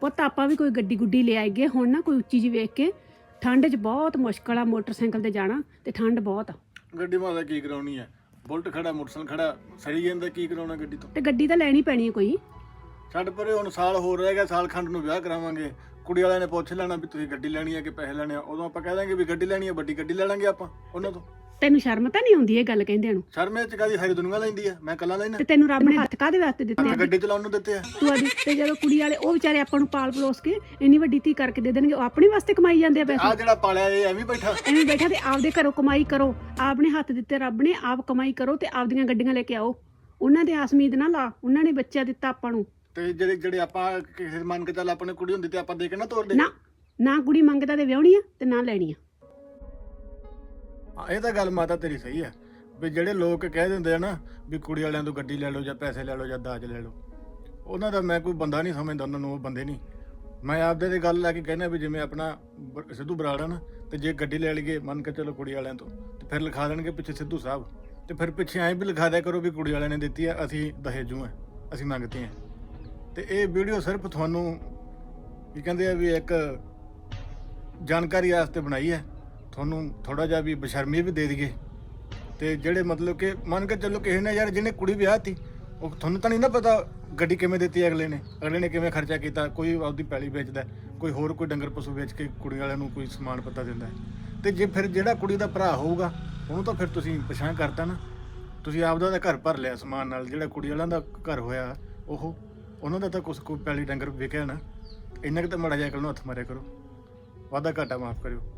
ਪੁੱਤ ਆਪਾਂ ਵੀ ਕੋਈ ਗੱਡੀ ਗੁੱਡੀ ਲੈ ਆਈਏ ਹੁਣ ਨਾ ਕੋਈ ਉੱਚੀ ਜੀ ਵੇਖ ਕੇ। ਠੰਡ 'ਚ ਬਹੁਤ ਮੁਸ਼ਕਲ ਆ ਮੋਟਰਸਾਈਕਲ ਤੇ ਜਾਣਾ ਤੇ ਠੰਡ ਬਹੁਤ ਆ। ਗੱਡੀ ਮਾਦਾ ਕੀ ਕਰਾਉਣੀ ਹੈ ਬੁਲਟ ਖੜਾ ਮੋਟਰਸਾਈਕਲ ਖੜਾ ਸਰੀ ਜਾਂਦਾ ਕੀ ਕਰਾਉਣਾ ਗੱਡੀ ਤੋਂ? ਤੇ ਗੱਡੀ ਤਾਂ ਲੈਣੀ ਪੈਣੀ ਹੈ ਕੋਈ। ਛੱਡ ਪਰੇ ਹੁਣ ਸਾਲ ਹੋਰ ਰਹਿ ਗਿਆ ਸਾਲ ਖੰਡ ਨੂੰ ਵਿਆਹ ਕਰਾਵਾਂਗੇ। ਕੁੜੀ ਵਾਲਿਆਂ ਨੇ ਪੁੱਛ ਲੈਣਾ ਵੀ ਤੁਸੀਂ ਗੱਡੀ ਲੈਣੀ ਹੈ ਕਿ ਪੈਸੇ ਲੈਣੇ ਆ। ਉਦੋਂ ਆਪਾਂ ਕਹਿ ਦਾਂਗੇ ਵੀ ਗੱਡੀ ਲੈਣੀ ਹੈ ਵੱਡੀ ਗੱਡੀ ਲੈ ਲਾਂਗੇ ਆਪਾਂ ਉਹਨਾਂ ਤੋਂ। ਤੈਨੂੰ ਸ਼ਰਮ ਤਾਂ ਨਹੀਂ ਆਉਂਦੀ ਇਹ ਗੱਲ ਕਹਿੰਦਿਆਂ ਨੂੰ? ਸ਼ਰਮੇ ਚ ਕਾਦੀ ਸਾਰੀ ਦੁਨੀਆ ਲੈਂਦੀ ਹੈ? ਮੈਂ ਕੱਲਾ ਲੈਣਾ ਤੇ ਤੈਨੂੰ ਰੱਬ ਨੇ ਹੱਥ ਕਾਦੇ ਵਾਸਤੇ ਦਿੱਤੇ ਆ? ਗੱਡੀ ਚਲਾਉਣ ਨੂੰ ਦਿੱਤੇ ਆ। ਤੂੰ ਆਦੀ ਤੇ ਜਦੋਂ ਕੁੜੀ ਵਾਲੇ ਉਹ ਵਿਚਾਰੇ ਆਪਾਂ ਨੂੰ ਪਾਲ ਪਲੋਸ ਕੇ ਇੰਨੀ ਵੱਡੀ ਧੀ ਕਰਕੇ ਦੇ ਦੇਣਗੇ ਉਹ ਆਪਣੇ ਵਾਸਤੇ ਕਮਾਈ ਜਾਂਦੇ ਆ ਪੈਸੇ। ਆ ਜਿਹੜਾ ਪਾਲਿਆ ਇਹ ਐਵੇਂ ਬੈਠਾ। ਐਵੇਂ ਬੈਠਾ ਤੇ ਆਪਦੇ ਘਰੋਂ ਕਮਾਈ ਕਰੋ। ਆਪਣੇ ਹੱਥ ਦਿੱਤੇ ਰੱਬ ਨੇ ਆਪ ਕਮਾਈ ਕਰੋ ਤੇ ਆਪਦੀਆਂ ਗੱਡੀਆਂ ਲੈ ਕੇ ਆਓ। ਉਹਨਾਂ ਦੇ ਆਸ ਉਮੀਦ ਨਾ ਲਾ ਉਹਨਾਂ ਨੇ ਬੱਚਾ ਦਿੱਤਾ ਆਪਾਂ ਨੂੰ। ਤੇ ਜਿਹੜੇ ਜਿਹੜੇ ਆਪਾਂ ਕਿਸੇ ਮੰਨ ਕੇ ਚੱਲ ਆਪਣੇ ਕੁੜੀ ਹੁੰਦੀ ਤੇ ਆਪਾਂ ਦੇ ਕੇ ਨਾ ਤੋਰ ਦੇ। ਨਾ ਨਾ ਕੁੜੀ ਮੰਗਦਾ ਤੇ ਵਿਆਹਣੀ ਆ ਤੇ ਨਾ ਲੈਣੀ ਆ। ਹਾਂ, ਇਹ ਤਾਂ ਗੱਲ ਮਾਤਾ ਤੇਰੀ ਸਹੀ ਹੈ ਵੀ ਜਿਹੜੇ ਲੋਕ ਕਹਿ ਦਿੰਦੇ ਆ ਨਾ ਵੀ ਕੁੜੀ ਵਾਲਿਆਂ ਤੋਂ ਗੱਡੀ ਲੈ ਲਓ ਜਾਂ ਪੈਸੇ ਲੈ ਲਓ ਜਾਂ ਦਾਜ ਲੈ ਲਓ ਉਹਨਾਂ ਦਾ ਮੈਂ ਕੋਈ ਬੰਦਾ ਨਹੀਂ ਸਮਝਦਾ ਉਹਨਾਂ ਨੂੰ ਉਹ ਬੰਦੇ ਨਹੀਂ। ਮੈਂ ਆਪਦੇ ਤੇ ਗੱਲ ਲੈ ਕੇ ਕਹਿੰਦਾ ਵੀ ਜਿਵੇਂ ਆਪਣਾ ਬ- ਸਿੱਧੂ ਬਰਾੜ ਬਰਾੜਾ ਨਾ ਤੇ ਜੇ ਗੱਡੀ ਲੈ ਲਈਏ ਮੰਨ ਕੇ ਚਲੋ ਕੁੜੀ ਵਾਲਿਆਂ ਤੋਂ ਤੇ ਫਿਰ ਲਿਖਾ ਦੇਣਗੇ ਪਿੱਛੇ ਸਿੱਧੂ ਸਾਹਿਬ ਤੇ ਫਿਰ ਪਿੱਛੇ ਐਂ ਵੀ ਲਿਖਾ ਦਿਆ ਕਰੋ ਵੀ ਕੁੜੀ ਵਾਲਿਆਂ ਨੇ ਦਿੱਤੀ ਆ ਅਸੀਂ ਦਹੇਜੂ ਆ ਅਸੀਂ ਮੰਗਦੇ ਆ। ਤੇ ਇਹ ਵੀਡੀਓ ਸਿਰਫ ਤੁਹਾਨੂੰ ਕੀ ਕਹਿੰਦੇ ਆ ਵੀ ਇੱਕ ਜਾਣਕਾਰੀ ਵਾਸਤੇ ਬਣਾਈ ਹੈ ਤੁਹਾਨੂੰ ਥੋੜਾ ਜਿਹਾ ਵੀ ਬਸ਼ਰਮੀ ਵੀ ਦੇ ਦਈਏ। ਤੇ ਜਿਹੜੇ ਮਤਲਬ ਕਿ ਮੰਨ ਕੇ ਚੱਲੋ ਕਿਸੇ ਨੇ ਯਾਰ ਜਿਹਨੇ ਕੁੜੀ ਵਿਆਹਤੀ ਉਹ ਤੁਹਾਨੂੰ ਤਾਂ ਨਹੀਂ ਨਾ ਪਤਾ ਗੱਡੀ ਕਿਵੇਂ ਦਿੱਤੀ ਅਗਲੇ ਨੇ। ਅਗਲੇ ਨੇ ਕਿਵੇਂ ਖਰਚਾ ਕੀਤਾ, ਕੋਈ ਆਪਦੀ ਪੈਲੀ ਵੇਚਦਾ, ਕੋਈ ਹੋਰ ਕੋਈ ਡੰਗਰ ਪਸ਼ੂ ਵੇਚ ਕੇ ਕੁੜੀ ਵਾਲਿਆਂ ਨੂੰ ਕੋਈ ਸਮਾਨ ਪਤਾ ਦਿੰਦਾ। ਹੈ। ਤੇ ਜੇ ਫਿਰ ਜਿਹੜਾ ਕੁੜੀ ਦਾ ਭਰਾ ਹੋਊਗਾ, ਉਹਨੂੰ ਤਾਂ ਫਿਰ ਤੁਸੀਂ ਪਛਾਣ ਕਰਤਾ ਨਾ। ਤੁਸੀਂ ਆਪਦਾ ਤਾਂ ਘਰ ਭਰ ਲਿਆ ਸਮਾਨ ਨਾਲ, ਜਿਹੜਾ ਕੁੜੀ ਵਾਲਿਆਂ ਦਾ ਘਰ ਹੋਇਆ, ਉਹ, ਉਹਨਾਂ ਦਾ ਤਾਂ ਕੁਛ ਕੋਈ ਪੈਲੀ ਡੰਗਰ ਵਿਕਿਆ ਨਾ। ਇੰਨਾ ਕਿ ਤਾਂ ਮੜਾ ਜਾ ਕੇ ਨੂੰ ਹੱਥ ਮਾਰਿਆ ਕਰੋ। ਵਾਦਾ ਘਾਟਾ ਮਾਫ ਕਰਿਓ।